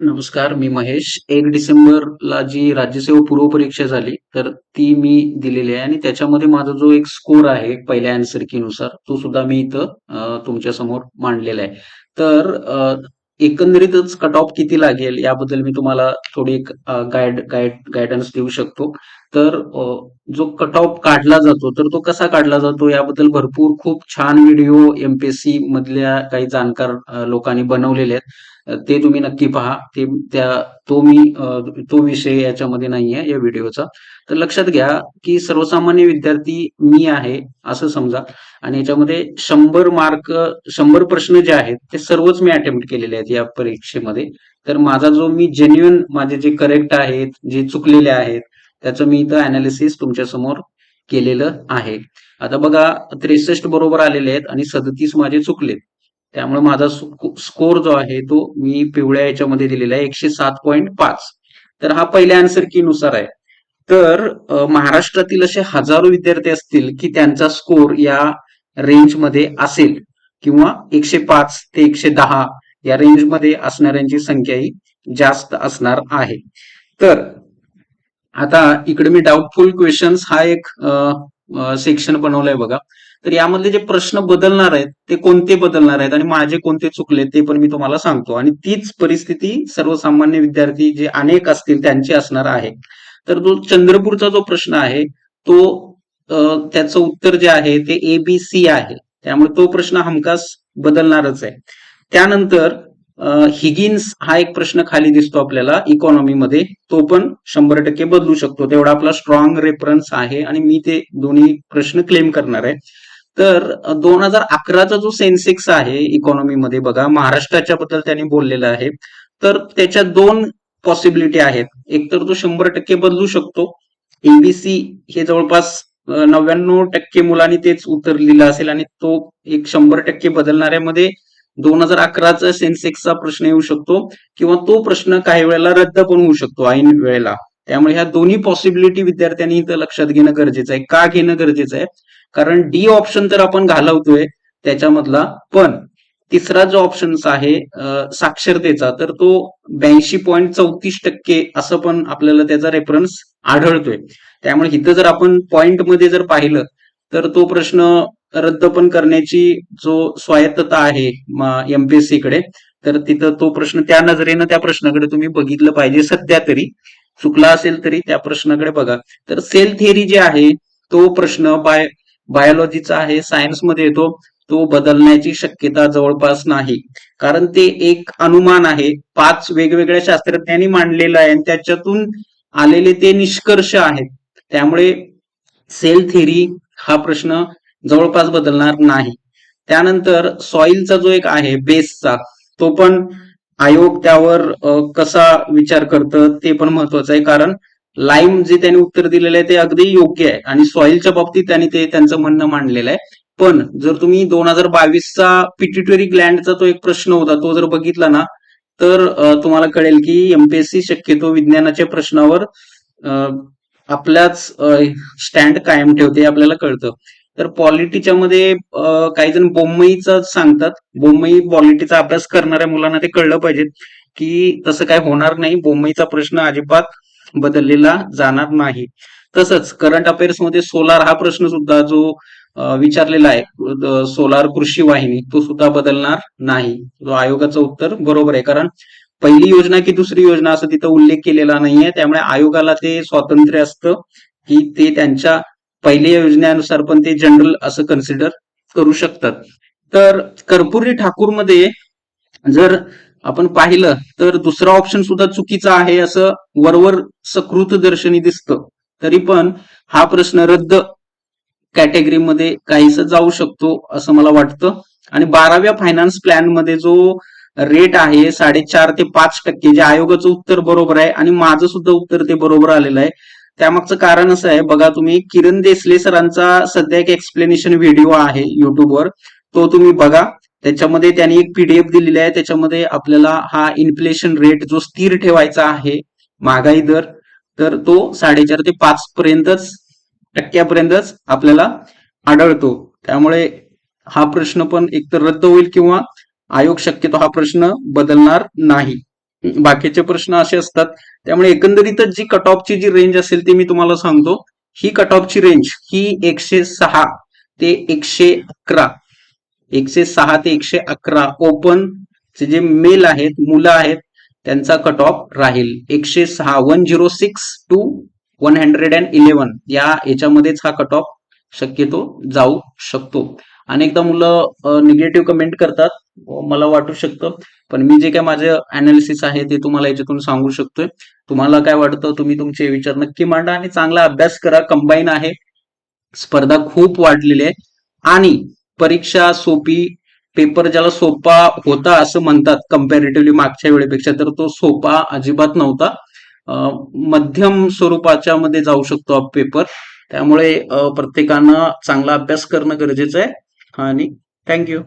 नमस्कार मी महेश. एक डिसेंबरला जी राज्यसेवा पूर्व परीक्षा झाली तर ती मी दिलेली आहे आणि त्याच्यामध्ये माझा जो एक स्कोर आहे पहिल्या अँसरनुसार तो सुद्धा मी इथं तुमच्यासमोर मांडलेला आहे. तर एकंदरीतच कट ऑफ किती लागेल याबद्दल मी तुम्हाला थोडी एक गाईड गाईड गायडन्स देऊ शकतो. तर जो कट ऑफ काढला जातो तर तो कसा काढला जातो याबद्दल भरपूर खूप छान व्हिडिओ एमपीएससी मधल्या काही जाणकार लोकांनी बनवलेले आहेत. ते तुम्ही नक्की पहा. ते त्या तो मी तो विषय याच्यामध्ये नाहीये या व्हिडिओचा. तर लक्षात घ्या की सर्वसामान्य विद्यार्थी मी आहे असं समजा. आणि याच्यामध्ये शंभर मार्क शंभर प्रश्न जे आहेत ते सर्वच मी अटेम्प्ट केलेले आहेत या परीक्षेमध्ये. तर माझा जो मी जेन्युअन माझे जे करेक्ट आहेत जे चुकलेले आहेत त्याचं मी इथं अनालिसिस तुमच्यासमोर केलेलं आहे. आता बघा त्रेसष्ट बरोबर आलेले आहेत आणि सदतीस माझे चुकलेत. त्यामुळे माझा स्कोर जो आहे तो मी पिवळ्या याच्यामध्ये दिलेला आहे एकशे सात पॉईंट पाच. तर हा पहिल्या आन्सर की नुसार आहे. तर महाराष्ट्रातील असे हजारो विद्यार्थी असतील की त्यांचा स्कोर या रेंजमध्ये असेल किंवा एकशे पाच ते एकशे दहा या रेंजमध्ये असणाऱ्यांची संख्या ही जास्त असणार आहे. तर आता इकडे मी डाऊटफुल क्वेश्चन्स हा एक सेक्शन बनवलंय बघा. तर यामधले जे प्रश्न बदलणार आहेत ते कोणते बदलणार आहेत आणि माझे कोणते चुकले ते पण मी तुम्हाला सांगतो. आणि तीच परिस्थिती सर्वसामान्य विद्यार्थी जे अनेक असतील त्यांची असणार आहे. तर जो चंद्रपूरचा जो प्रश्न आहे तो त्याचं उत्तर जे आहे ते ए बी सी आहे. त्यामुळे तो प्रश्न हमखास बदलणारच आहे. त्यानंतर हिगिन्स हा एक प्रश्न खाली दिसतो आपल्याला इकॉनॉमीमध्ये तो पण शंभर टक्के बदलू शकतो. तेवढा आपला स्ट्रॉंग रेफरन्स आहे आणि मी ते दोन्ही प्रश्न क्लेम करणार आहे. तर दोन हजार अकराचा जो सेन्सेक्स आहे इकॉनॉमीमध्ये बघा महाराष्ट्राच्या बद्दल त्यांनी बोललेलं आहे. तर त्याच्या दोन पॉसिबिलिटी आहेत. एक तर तो शंभर टक्के बदलू शकतो. एबीसी हे जवळपास नव्याण्णव टक्के मुलांनी तेच उत्तर लिहिलं असेल आणि तो एक शंभर टक्के बदलणाऱ्यामध्ये दोन हजार अकराचा सेन्सेक्सचा प्रश्न येऊ शकतो किंवा तो प्रश्न काही वेळेला रद्द पण होऊ शकतो ऐन वेळेला. त्यामुळे ह्या दोन्ही पॉसिबिलिटी विद्यार्थ्यांनी इथं लक्षात घेणं गरजेचं आहे. का घेणं गरजेचं आहे? कारण डी ऑप्शन तर आपण घालवतोय त्याच्यामधला पण तिसरा जो ऑप्शन आहे साक्षरतेचा तर तो ब्याऐंशी पॉईंट चौतीस टक्के असं पण आपल्याला त्याचा रेफरन्स आढळतोय. त्यामुळे इथं जर आपण पॉईंटमध्ये जर पाहिलं तर तो प्रश्न रद्द पण करण्याची जो स्वायत्तता आहे एमपीएससी कडे तर तिथं तो प्रश्न त्या नजरेनं त्या प्रश्नाकडे तुम्ही बघितलं पाहिजे सध्या तरी. चुकला असेल तरी त्या प्रश्नाकडे बघा. तर सेल थिअरी जे आहे तो प्रश्न बाय बायोलॉजीचा आहे सायन्समध्ये येतो. तो बदलण्याची शक्यता जवळपास नाही. कारण ते एक अनुमान आहे. पाच वेगवेगळ्या शास्त्रज्ञांनी मांडलेलं आहे आणि त्याच्यातून आलेले ते निष्कर्ष आहेत. त्यामुळे सेल थेरी हा प्रश्न जवळपास बदलणार नाही. त्यानंतर सॉइलचा जो एक आहे बेसचा तो पण आयोग त्यावर कसा विचार करतं ते पण महत्वाचं आहे. कारण लाईम जे त्यांनी उत्तर दिलेलं आहे ते अगदी योग्य आहे. आणि सॉइलच्या बाबतीत त्यांनी ते त्यांचं म्हणणं मांडलेलं आहे. पण जर तुम्ही दोन हजार बावीसचा पिट्युटरी ग्लँडचा तो एक प्रश्न होता तो जर बघितला ना तर तुम्हाला कळेल की एमपीएससी शक्यतो विज्ञानाच्या प्रश्नावर आपल्याच स्टँड कायम ठेवते हे आपल्याला कळतं. तर पॉलिटीच्या मध्ये काही जण बोंबईचं सांगतात. बोंबई पॉलिटीचा अभ्यास करणाऱ्या मुलांना ते कळलं पाहिजे की तसं काय होणार नाही. बोंबईचा प्रश्न अजिबात बदललेला जाणार नाही. तसंच करंट अफेअर्समध्ये सोलार हा प्रश्न सुद्धा जो विचारलेला आहे सोलार कृषी वाहिनी तो सुद्धा बदलणार नाही. आयोगाचं उत्तर बरोबर आहे. कारण पहिली योजना की दुसरी योजना असं तिथं उल्लेख केलेला नाहीये. त्यामुळे आयोगाला ते स्वातंत्र्य असतं की ते त्यांच्या पहिल्या योजनेनुसार पण ते जनरल असं कन्सिडर करू शकतात. तर कर्पुरी ठाकूरमध्ये जर आपण पाहिलं तर दुसरा ऑप्शन सुद्धा चुकीचा आहे असं वरवर सकृत दर्शनी दिसतं. तरी पण हा प्रश्न रद्द कॅटेगरीमध्ये काहीस जाऊ शकतो असं मला वाटतं. आणि बाराव्या फायनान्स प्लॅनमध्ये जो रेट आहे साडेचार ते पाच टक्के जे आयोगाचं उत्तर बरोबर आहे आणि माझं सुद्धा उत्तर ते बरोबर आलेलं आहे त्यामागचं कारण असं आहे बघा तुम्ही किरण देसले सरांचा सध्या एक एक्सप्लेनेशन व्हिडिओ आहे युट्यूबवर तो तुम्ही बघा. त्याच्यामध्ये त्यांनी एक पीडीएफ दिलेली आहे. त्याच्यामध्ये आपल्याला हा इन्फ्लेशन रेट जो स्थिर ठेवायचा आहे महागाई दर तर तो साडेचार ते पाच पर्यंतच टक्क्यापर्यंतच आपल्याला आढळतो. त्यामुळे हा प्रश्न पण एकतर रद्द होईल किंवा आयोग शक्यतो हा प्रश्न बदलणार नाही. बाकीचे प्रश्न असे असतात त्यामुळे एकंदरीतच जी कट ऑफची जी रेंज असेल ती मी तुम्हाला सांगतो. ही कट ऑफची रेंज ही एकशे सहा ते एकशे अकरा. एकशे सहा ते एकशे अकरा ओपन चे जे मेल आहेत मुलं आहेत त्यांचा कट ऑफ राहील. एकशे सहा one zero six two one hundred and eleven. या याच्यामध्येच हा कट ऑफ शक्यतो जाऊ शकतो. अनेकदा मुलं निगेटिव्ह कमेंट करतात. मला वाटू शकतं. पण मी जे काय माझं अनालिसिस आहे ते तुम्हाला याच्यातून सांगू शकतोय. तुम्हाला काय वाटतं तुम्ही तुमचे विचार नक्की मांडा आणि चांगला अभ्यास करा. कंबाईन आहे. स्पर्धा खूप वाढलेली आहे. आणि परीक्षा सोपी पेपर ज्याला सोपा होता असं म्हणतात कम्पॅरेटिव्हली मागच्या वेळेपेक्षा तर तो सोपा अजिबात नव्हता. मध्यम स्वरूपाच्या मध्ये जाऊ शकतो पेपर त्यामुळे प्रत्येकानं चांगला अभ्यास करणं गरजेचं आहे. आणि थँक्यू